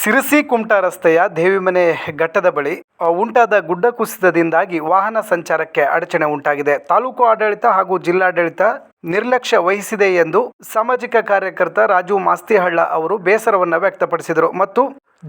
ಸಿರಸಿ ಕುಮಟಾ ರಸ್ತೆಯ ದೇವಿಮನೆ ಘಟ್ಟದ ಬಳಿ ಉಂಟಾದ ಗುಡ್ಡ ಕುಸಿತದಿಂದಾಗಿ ವಾಹನ ಸಂಚಾರಕ್ಕೆ ಅಡಚಣೆ ಉಂಟಾಗಿದೆ. ತಾಲೂಕು ಆಡಳಿತ ಹಾಗೂ ಜಿಲ್ಲಾಡಳಿತ ನಿರ್ಲಕ್ಷ್ಯ ವಹಿಸಿದೆ ಎಂದು ಸಾಮಾಜಿಕ ಕಾರ್ಯಕರ್ತ ರಾಜು ಮಾಸ್ತಿಹಳ್ಳ ಅವರು ಬೇಸರವನ್ನು ವ್ಯಕ್ತಪಡಿಸಿದರು. ಮತ್ತು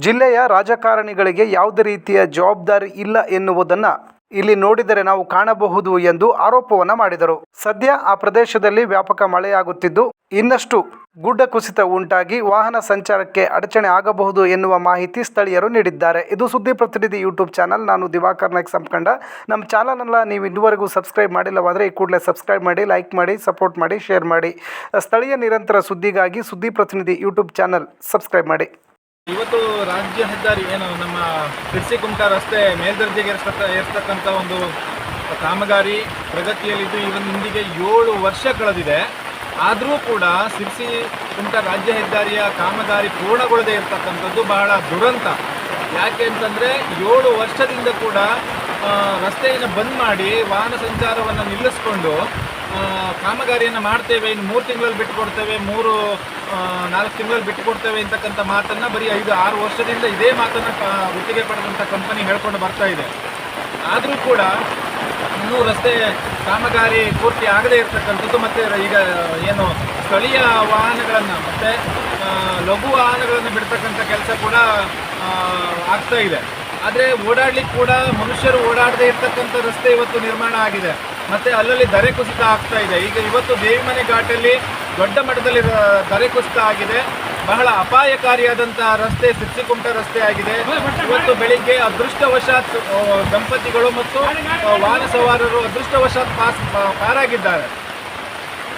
ಜಿಲ್ಲೆಯ ರಾಜಕಾರಣಿಗಳಿಗೆ ಯಾವುದೇ ರೀತಿಯ ಜವಾಬ್ದಾರಿ ಇಲ್ಲ ಎನ್ನುವುದನ್ನು ಇಲ್ಲಿ ನೋಡಿದರೆ ನಾವು ಕಾಣಬಹುದು ಎಂದು ಆರೋಪವನ್ನು ಮಾಡಿದರು. ಸದ್ಯ ಆ ಪ್ರದೇಶದಲ್ಲಿ ವ್ಯಾಪಕ ಮಳೆಯಾಗುತ್ತಿದ್ದು, ಇನ್ನಷ್ಟು ಗುಡ್ಡ ಕುಸಿತ ಉಂಟಾಗಿ ವಾಹನ ಸಂಚಾರಕ್ಕೆ ಅಡಚಣೆ ಆಗಬಹುದು ಎನ್ನುವ ಮಾಹಿತಿ ಸ್ಥಳೀಯರು ನೀಡಿದ್ದಾರೆ. ಇದು ಸುದ್ದಿ ಪ್ರತಿನಿಧಿ ಯೂಟ್ಯೂಬ್ ಚಾನಲ್. ನಾನು ದಿವಾಕರ್ ನಾಯ್ಕ್ ಸಂಕಂಡ. ನಮ್ಮ ಚಾನಲ್ನೆಲ್ಲ ನೀವು ಇದುವರೆಗೂ ಸಬ್ಸ್ಕ್ರೈಬ್ ಮಾಡಿಲ್ಲವಾದರೆ ಈ ಕೂಡಲೇ ಸಬ್ಸ್ಕ್ರೈಬ್ ಮಾಡಿ, ಲೈಕ್ ಮಾಡಿ, ಸಪೋರ್ಟ್ ಮಾಡಿ, ಶೇರ್ ಮಾಡಿ. ಸ್ಥಳೀಯ ನಿರಂತರ ಸುದ್ದಿಗಾಗಿ ಸುದ್ದಿ ಪ್ರತಿನಿಧಿ ಯೂಟ್ಯೂಬ್ ಚಾನಲ್ ಸಬ್ಸ್ಕ್ರೈಬ್ ಮಾಡಿ. ಇವತ್ತು ರಾಜ್ಯ ಹೆದ್ದಾರಿ, ಏನು ನಮ್ಮ ಕುಮಟಾ ರಸ್ತೆ ಮೇಲ್ದರ್ಜೆಗೆ ಏರಿಸ್ತಕ್ಕ ಒಂದು ಕಾಮಗಾರಿ ಪ್ರಗತಿಯಲ್ಲಿದ್ದು ಇವನ್ ಇಂದಿಗೆ ಏಳು ವರ್ಷ ಕಳೆದಿದೆ. ಆದರೂ ಕೂಡ ಸಿರ್ಸಿ ಕುಂಟ ರಾಜ್ಯ ಹೆದ್ದಾರಿಯ ಕಾಮಗಾರಿ ಪೂರ್ಣಗೊಳ್ಳದೆ ಇರತಕ್ಕಂಥದ್ದು ಬಹಳ ದುರಂತ. ಯಾಕೆ ಅಂತಂದರೆ ಏಳು ವರ್ಷದಿಂದ ಕೂಡ ರಸ್ತೆಯನ್ನು ಬಂದ್ ಮಾಡಿ ವಾಹನ ಸಂಚಾರವನ್ನು ನಿಲ್ಲಿಸ್ಕೊಂಡು ಕಾಮಗಾರಿಯನ್ನು ಮಾಡ್ತೇವೆ. ಇನ್ನು ಮೂರು ತಿಂಗಳಲ್ಲಿ ಬಿಟ್ಟು ಕೊಡ್ತೇವೆ ಮೂರು ನಾಲ್ಕು ತಿಂಗಳಲ್ಲಿ ಬಿಟ್ಟು ಕೊಡ್ತೇವೆ ಅಂತಕ್ಕಂಥ ಮಾತನ್ನು ಬರೀ ಐದು, ಆರು ವರ್ಷದಿಂದ ಇದೇ ಮಾತನ್ನು ಗುತ್ತಿಗೆ ಪಡೆದಂಥ ಕಂಪನಿ ಹೇಳ್ಕೊಂಡು ಬರ್ತಾ ಇದೆ. ಆದರೂ ಕೂಡ ಇನ್ನೂ ರಸ್ತೆ ಕಾಮಗಾರಿ ಪೂರ್ತಿ ಆಗದೇ ಇರತಕ್ಕಂಥದ್ದು ಮತ್ತು ಈಗ ಏನು ಸ್ಥಳೀಯ ವಾಹನಗಳನ್ನು ಮತ್ತು ಲಘು ವಾಹನಗಳನ್ನು ಬಿಡ್ತಕ್ಕಂಥ ಕೆಲಸ ಕೂಡ ಆಗ್ತಾ ಇದೆ. ಆದರೆ ಓಡಾಡ್ಲಿಕ್ಕೆ ಕೂಡ ಮನುಷ್ಯರು ಓಡಾಡದೇ ಇರತಕ್ಕಂಥ ರಸ್ತೆ ಇವತ್ತು ನಿರ್ಮಾಣ ಆಗಿದೆ. ಮತ್ತೆ ಅಲ್ಲಲ್ಲಿ ಧರೆ ಕುಸಿತ ಆಗ್ತಾ ಇದೆ. ಈಗ ಇವತ್ತು ದೇವಿಮನೆ ಘಾಟಲ್ಲಿ ದೊಡ್ಡ ಮಟ್ಟದಲ್ಲಿ ಧರೆ ಕುಸಿತ ಆಗಿದೆ. ಬಹಳ ಅಪಾಯಕಾರಿಯಾದಂತಹ ರಸ್ತೆ, ಸಿಕ್ಸಿಕುಂಟ ರಸ್ತೆ ಆಗಿದೆ. ಇವತ್ತು ಬೆಳಿಗ್ಗೆ ಅದೃಷ್ಟವಶಾತ್ ದಂಪತಿಗಳು ಮತ್ತು ವಾಹನ ಸವಾರರು ಅದೃಷ್ಟವಶಾತ್ ಪಾಸ್ ಪಾರಾಗಿದ್ದಾರೆ.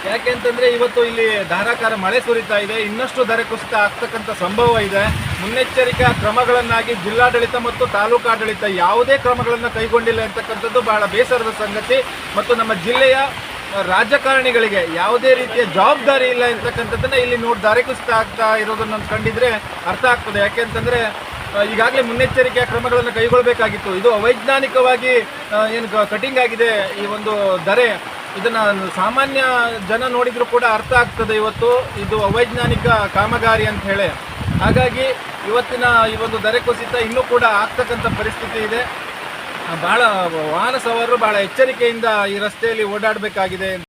ಯಾಕೆ ಅಂತಂದ್ರೆ ಇವತ್ತು ಇಲ್ಲಿ ಧಾರಾಕಾರ ಮಳೆ ಸುರಿತಾ ಇದೆ. ಇನ್ನಷ್ಟು ದರ ಕುಸಿತ ಆಗ್ತಕ್ಕಂಥ ಸಂಭವ ಇದೆ. ಮುನ್ನೆಚ್ಚರಿಕಾ ಕ್ರಮಗಳನ್ನಾಗಿ ಜಿಲ್ಲಾಡಳಿತ ಮತ್ತು ತಾಲೂಕಾಡಳಿತ ಯಾವುದೇ ಕ್ರಮಗಳನ್ನು ಕೈಗೊಂಡಿಲ್ಲ ಅಂತಕ್ಕಂಥದ್ದು ಬಹಳ ಬೇಸರದ ಸಂಗತಿ. ಮತ್ತು ನಮ್ಮ ಜಿಲ್ಲೆಯ ರಾಜಕಾರಣಿಗಳಿಗೆ ಯಾವುದೇ ರೀತಿಯ ಜವಾಬ್ದಾರಿ ಇಲ್ಲ ಅಂತಕ್ಕಂಥದ್ದನ್ನ ಇಲ್ಲಿ ನೋಡಿ ದಾರಿ ಕುಸಿತ ಆಗ್ತಾ ಇರೋದನ್ನು ಕಂಡಿದ್ರೆ ಅರ್ಥ ಆಗ್ತದೆ. ಯಾಕೆ ಅಂತಂದ್ರೆ ಈಗಾಗಲೇ ಮುನ್ನೆಚ್ಚರಿಕೆಯ ಕ್ರಮಗಳನ್ನು ಕೈಗೊಳ್ಳಬೇಕಾಗಿತ್ತು ಇದು ಅವೈಜ್ಞಾನಿಕವಾಗಿ ಏನು ಕಟಿಂಗ್ ಆಗಿದೆ ಈ ಒಂದು ದರೆ ಇದನ್ನ ಸಾಮಾನ್ಯ ಜನ ನೋಡಿದರೂ ಕೂಡ ಅರ್ಥ ಆಗ್ತದೆ ಇವತ್ತು. ಇದು ಅವೈಜ್ಞಾನಿಕ ಕಾಮಗಾರಿ ಅಂತ ಹೇಳಿ. ಹಾಗಾಗಿ ಇವತ್ತಿನ ಈ ಒಂದು ದರೆ ಕುಸಿತ ಇನ್ನೂ ಕೂಡ ಆಗ್ತಕ್ಕಂಥ ಪರಿಸ್ಥಿತಿ ಇದೆ. ಬಹಳ ವಾಹನ ಸವಾರರು ಬಹಳ ಎಚ್ಚರಿಕೆಯಿಂದ ಈ ರಸ್ತೆಯಲ್ಲಿ ಓಡಾಡಬೇಕಾಗಿದೆ.